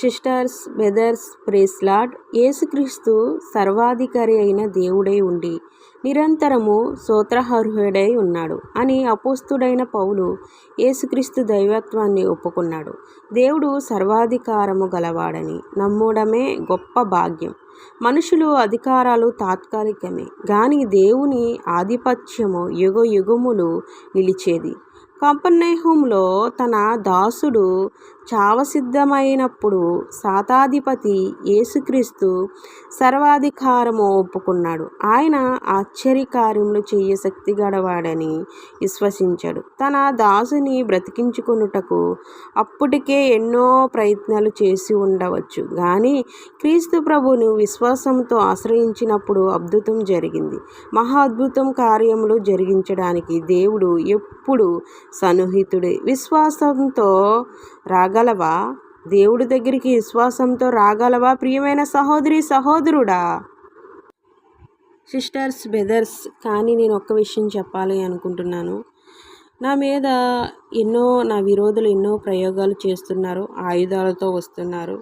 Sisters brothers ప్రేస్లాడ్ యేసుక్రీస్తు సర్వాధికారి అయిన దేవుడై ఉండి నిరంతరము స్తోత్రార్హుడై ఉన్నాడు అని అపోస్తుడైన పౌలు యేసుక్రీస్తు దైవత్వాన్ని ఒప్పుకున్నాడు. దేవుడు సర్వాధికారము గలవాడని నమ్మడమే గొప్ప భాగ్యం. మనుషులు అధికారాలు తాత్కాలికమే కానీ దేవుని ఆధిపత్యము యుగ యుగములు నిలిచేది. కొంపన్నేహంలో తన దాసుడు చావసిద్ధమైనప్పుడు శాతాధిపతి యేసుక్రీస్తు సర్వాధికారము ఒప్పుకున్నాడు. ఆయన ఆశ్చర్యకార్యములు చేయ శక్తి గడవాడని విశ్వసించాడు. తన దాసుని బ్రతికించుకొనుటకు అప్పటికే ఎన్నో ప్రయత్నాలు చేసి ఉండవచ్చు. కానీ క్రీస్తు ప్రభును విశ్వాసంతో ఆశ్రయించినప్పుడు అద్భుతం జరిగింది. మహా అద్భుతం కార్యములు జరిగించడానికి దేవుడు ఎప్పుడు సన్నిహితుడే. విశ్వాసంతో రాగలవా? దేవుడి దగ్గరికి విశ్వాసంతో రాగలవా? ప్రియమైన సహోదరి సహోదరుడా! సిస్టర్స్ బ్రదర్స్ కానీ నేను ఒక్క విషయం చెప్పాలి అనుకుంటున్నాను. నా మీద ఎన్నో నా విరోధులు ఎన్నో ప్రయోగాలు చేస్తున్నారు ఆయుధాలతో వస్తున్నారు.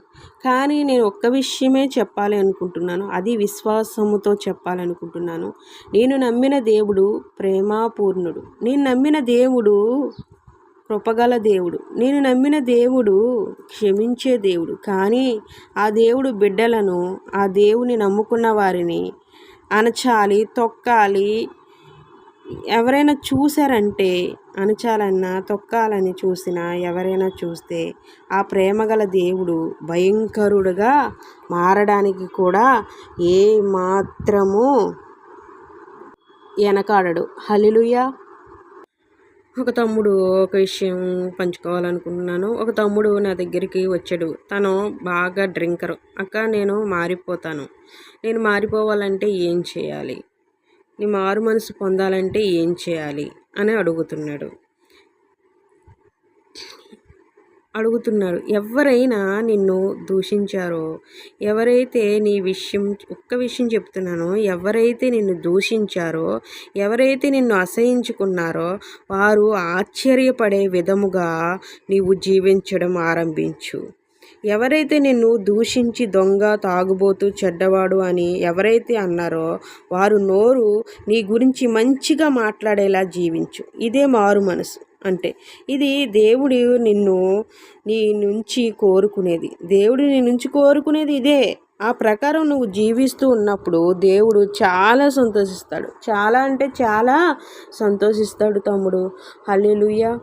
కానీ నేను ఒక్క విషయమే చెప్పాలి అనుకుంటున్నాను. అది విశ్వాసముతో చెప్పాలనుకుంటున్నాను నేను నమ్మిన దేవుడు ప్రేమాపూర్ణుడు. నేను నమ్మిన దేవుడు కృపగల దేవుడు. నేను నమ్మిన దేవుడు క్షమించే దేవుడు. కానీ ఆ దేవుడు బిడ్డలను ఆ దేవుని నమ్ముకున్న వారిని అణచాలి తొక్కాలి ఎవరైనా చూసారంటే అణచాలన్నా తొక్కాలని చూసినా ఎవరైనా చూస్తే ఆ ప్రేమగల దేవుడు భయంకరుడుగా మారడానికి కూడా ఏ మాత్రము వెనకాడడు హలిలుయా ఒక తమ్ముడు ఒక విషయం పంచుకోవాలనుకుంటున్నాను. ఒక తమ్ముడు నా దగ్గరికి వచ్చాడు. తను బాగా డ్రింకరు. అక్క నేను మారిపోతాను. నేను మారిపోవాలంటే ఏం చేయాలి? నీ మారు మనసు పొందాలంటే ఏం చేయాలి? అని అడుగుతున్నాడు. అడుగుతున్నాడు. ఎవరైనా నిన్ను దూషించారో ఎవరైతే నీ విషయం ఒక్క విషయం చెప్తున్నానో ఎవరైతే నిన్ను దూషించారో ఎవరైతే నిన్ను అసహించుకున్నారో వారు ఆశ్చర్యపడే విధముగా నీవు జీవించడం ఆరంభించు. ఎవరైతే నిన్ను దూషించి దొంగ తాగుబోతు చెడ్డవాడు అని ఎవరైతే అన్నారో వారు నోరు నీ గురించి మంచిగా మాట్లాడేలా జీవించు. ఇదే మారు మనసు అంటే ఇది దేవుడు నిన్ను నీ నుంచి కోరుకునేది. దేవుడు నీ నుంచి కోరుకునేది ఇదే. ఆ ప్రకారం నువ్వు జీవిస్తూ ఉన్నప్పుడు దేవుడు చాలా సంతోషిస్తాడు. చాలా అంటే చాలా సంతోషిస్తాడు తమ్ముడు. హల్లెలూయా.